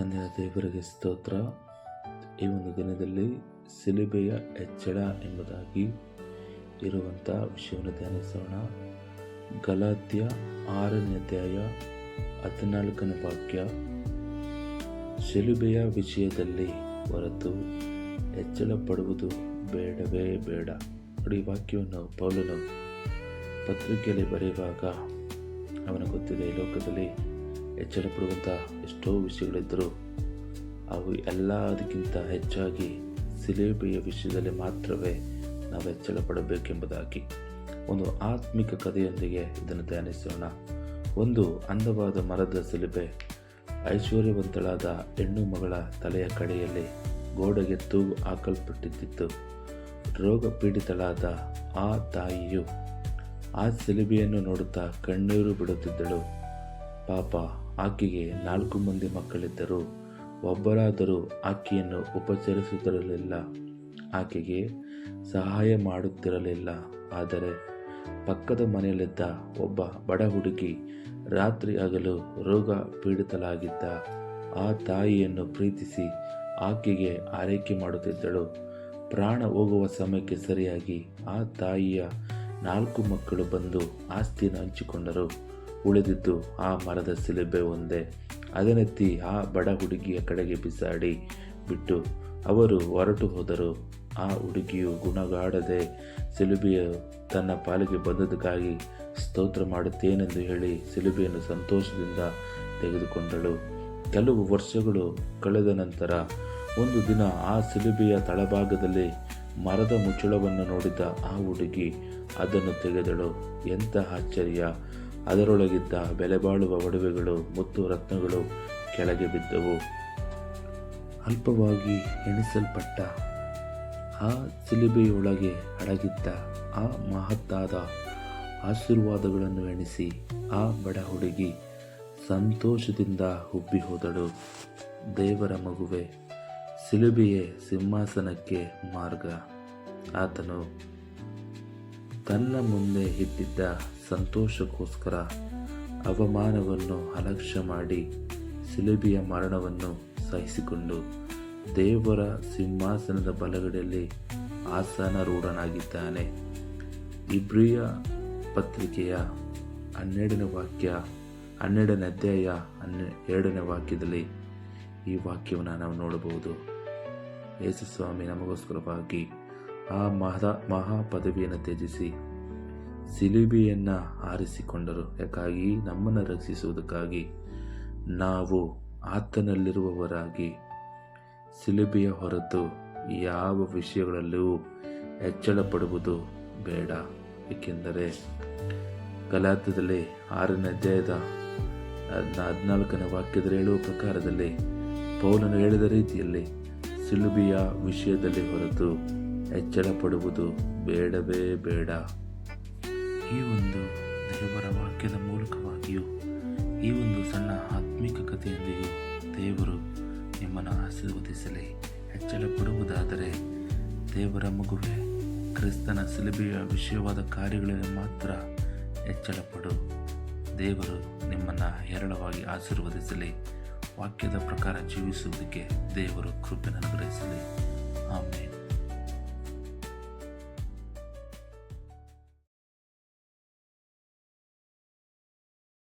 ತಂದೆಯ ದೇವರಿಗೆ ಸ್ತೋತ್ರ. ಈ ಒಂದು ದಿನದಲ್ಲಿ ಸಿಲುಬೆಯ ಹೆಚ್ಚಳ ಎಂಬುದಾಗಿ ಇರುವಂಥ ವಿಷಯವನ್ನು ಧ್ಯಾನಿಸೋಣ. ಗಲಾತ್ಯ ಆರನೇ ಅಧ್ಯಾಯ ಹದಿನಾಲ್ಕನೇ ವಾಕ್ಯ. ಶಿಲುಬೆಯ ವಿಷಯದಲ್ಲಿ ಹೊರತು ಹೆಚ್ಚಳ ಪಡುವುದು ಬೇಡವೇ ಬೇಡ. ನೋಡಿ ವಾಕ್ಯವನ್ನು ಪೌಲನು ಪತ್ರಿಕೆಯಲ್ಲಿ ಬರೆಯುವಾಗ ಅವನ ಗೊತ್ತಿದೆ, ಈ ಲೋಕದಲ್ಲಿ ಹೆಚ್ಚಳ ಪಡುವಂಥ ಎಷ್ಟೋ ವಿಷಯಗಳಿದ್ದರೂ ಅವು ಎಲ್ಲದಕ್ಕಿಂತ ಹೆಚ್ಚಾಗಿ ಸಿಲೇಬೆಯ ವಿಷಯದಲ್ಲಿ ಮಾತ್ರವೇ ನಾವು ಹೆಚ್ಚಳ ಪಡಬೇಕೆಂಬುದಾಗಿ ಒಂದು ಆತ್ಮಿಕ ಕಥೆಯೊಂದಿಗೆ ಇದನ್ನು ಧ್ಯಾನಿಸೋಣ. ಒಂದು ಅಂದವಾದ ಮರದ ಸಿಲುಬೆ ಐಶ್ವರ್ಯವಂತಳಾದ ಹೆಣ್ಣು ಮಗಳ ತಲೆಯ ಕಡೆಯಲ್ಲಿ ಗೋಡೆಗೆ ತೂಗು ಹಾಕಲ್ಪಟ್ಟಿದ್ದಿತ್ತು. ರೋಗ ಪೀಡಿತಳಾದ ಆ ತಾಯಿಯು ಆ ಸಿಲುಬೆಯನ್ನು ನೋಡುತ್ತಾ ಕಣ್ಣೀರು ಬಿಡುತ್ತಿದ್ದಳು. ಪಾಪ ಆಕೆಗೆ ನಾಲ್ಕು ಮಂದಿ ಮಕ್ಕಳಿದ್ದರು. ಒಬ್ಬರಾದರೂ ಆಕೆಯನ್ನು ಉಪಚರಿಸುತ್ತಿರಲಿಲ್ಲ. ಆಕೆಗೆ ಸಹಾಯ ಮಾಡುತ್ತಿರಲಿಲ್ಲ. ಆದರೆ ಪಕ್ಕದ ಮನೆಯಲ್ಲಿದ್ದ ಒಬ್ಬ ಬಡ ಹುಡುಗಿ ರಾತ್ರಿ ಹಗಲು ರೋಗ ಪೀಡಿತಲಾಗಿದ್ದ ಆ ತಾಯಿಯನ್ನು ಪ್ರೀತಿಸಿ ಆಕೆಗೆ ಆರೈಕೆ ಮಾಡುತ್ತಿದ್ದಳು. ಪ್ರಾಣ ಹೋಗುವ ಸಮಯಕ್ಕೆ ಸರಿಯಾಗಿ ಆ ತಾಯಿಯ ನಾಲ್ಕು ಮಕ್ಕಳು ಬಂದು ಆಸ್ತಿಯನ್ನು ಹಂಚಿಕೊಂಡರು. ಉಳಿದಿದ್ದು ಆ ಮರದ ಸಿಲುಬೆ ಒಂದೇ. ಅದನ್ನೆತ್ತಿ ಆ ಬಡ ಹುಡುಗಿಯ ಕಡೆಗೆ ಬಿಸಾಡಿ ಬಿಟ್ಟು ಅವರು ಹೊರಟು ಹೋದರು. ಆ ಹುಡುಗಿಯು ಗುಣಗಾಡದೆ ಸಿಲುಬೆಯು ತನ್ನ ಪಾಲಿಗೆ ಬಂದದಕ್ಕಾಗಿ ಸ್ತೋತ್ರ ಮಾಡುತ್ತೇನೆಂದು ಹೇಳಿ ಸಿಲುಬೆಯನ್ನು ಸಂತೋಷದಿಂದ ತೆಗೆದುಕೊಂಡಳು. ಕೆಲವು ವರ್ಷಗಳು ಕಳೆದ ನಂತರ ಒಂದು ದಿನ ಆ ಸಿಲುಬೆಯ ತಳಭಾಗದಲ್ಲಿ ಮರದ ಮುಚ್ಚಳವನ್ನು ನೋಡಿದ ಆ ಹುಡುಗಿ ಅದನ್ನು ತೆಗೆದಳು. ಎಂತಹ ಆಶ್ಚರ್ಯ! ಅದರೊಳಗಿದ್ದ ಬೆಲೆಬಾಳುವ ಒಡವೆಗಳು ಮತ್ತು ರತ್ನಗಳು ಕೆಳಗೆ ಬಿದ್ದವು. ಅಲ್ಪವಾಗಿ ಎಣಿಸಲ್ಪಟ್ಟ ಆ ಸಿಲುಬೆಯೊಳಗೆ ಅಡಗಿದ್ದ ಆ ಮಹತ್ತಾದ ಆಶೀರ್ವಾದಗಳನ್ನು ಎಣಿಸಿ ಆ ಬಡ ಹುಡುಗಿ ಸಂತೋಷದಿಂದ ಉಬ್ಬಿ ಹೋದಳು ದೇವರ ಮಗುವೆ, ಸಿಲುಬೆಯೇ ಸಿಂಹಾಸನಕ್ಕೆ ಮಾರ್ಗ. ಆತನು ತನ್ನ ಮುಂದೆ ಇದ್ದಿದ್ದ ಸಂತೋಷಕ್ಕೋಸ್ಕರ ಅವಮಾನವನ್ನು ಅಲಕ್ಷ್ಯ ಮಾಡಿ ಸಿಲುಬಿಯ ಮರಣವನ್ನು ಸಹಿಸಿಕೊಂಡು ದೇವರ ಸಿಂಹಾಸನದ ಬಲಗಡೆಯಲ್ಲಿ ಆಸನರೂಢನಾಗಿದ್ದಾನೆ. ಇಬ್ರಿಯ ಪತ್ರಿಕೆಯ ಹನ್ನೆರಡನೇ ವಾಕ್ಯ, ಹನ್ನೆರಡನೇ ಅಧ್ಯಾಯ ಹನ್ನೆ ಎರಡನೇ ವಾಕ್ಯದಲ್ಲಿ ಈ ವಾಕ್ಯವನ್ನು ನಾವು ನೋಡಬಹುದು. ಯೇಸುಸ್ವಾಮಿ ನಮಗೋಸ್ಕರವಾಗಿ ಆ ಮಹಾ ಮಹಾ ಪದವಿಯನ್ನು ತ್ಯಜಿಸಿ ಸಿಲುಬಿಯನ್ನು ಆರಿಸಿಕೊಂಡರು. ಯಾಕಾಗಿ? ನಮ್ಮನ್ನು ರಕ್ಷಿಸುವುದಕ್ಕಾಗಿ. ನಾವು ಆತನಲ್ಲಿರುವವರಾಗಿ. ಸಿಲುಬಿಯ ಹೊರತು ಯಾವ ವಿಷಯಗಳಲ್ಲೂ ಹೆಚ್ಚಳ ಪಡುವುದು ಬೇಡ. ಏಕೆಂದರೆ ಗಲಾತದಲ್ಲಿ ಆರನೇ ಅಧ್ಯಾಯದ ಹದಿನಾಲ್ಕನೇ ವಾಕ್ಯದಲ್ಲಿ ಹೇಳುವ ಪ್ರಕಾರದಲ್ಲಿ ಪೌಲನು ಹೇಳಿದ ರೀತಿಯಲ್ಲಿ ಸಿಲುಬಿಯ ವಿಷಯದಲ್ಲಿ ಹೊರತು ಹೆಚ್ಚಳ ಪಡುವುದು ಬೇಡವೇ ಬೇಡ. ಈ ಒಂದು ದೇವರ ವಾಕ್ಯದ ಮೂಲಕವಾಗಿಯೂ, ಈ ಒಂದು ಸಣ್ಣ ಆತ್ಮಿಕ ಕಥೆಯೊಂದಿಗೂ ದೇವರು ನಿಮ್ಮನ್ನು ಆಶೀರ್ವದಿಸಲಿ ಹೆಚ್ಚಳ ಪಡುವುದಾದರೆ ದೇವರ ಮಗುವೆ ಕ್ರಿಸ್ತನ ಸಿಲುಬೆಯ ವಿಷಯವಾದ ಕಾರ್ಯಗಳಲ್ಲಿ ಮಾತ್ರ ಹೆಚ್ಚಳ ಪಡು ದೇವರು ನಿಮ್ಮನ್ನು ಹೇರಳವಾಗಿ ಆಶೀರ್ವದಿಸಲಿ, ವಾಕ್ಯದ ಪ್ರಕಾರ ಜೀವಿಸುವುದಕ್ಕೆ ದೇವರು ಕೃಪೆಯನ್ನು ಅನುಗ್ರಹಿಸಲಿ. ಆಮೇಲೆ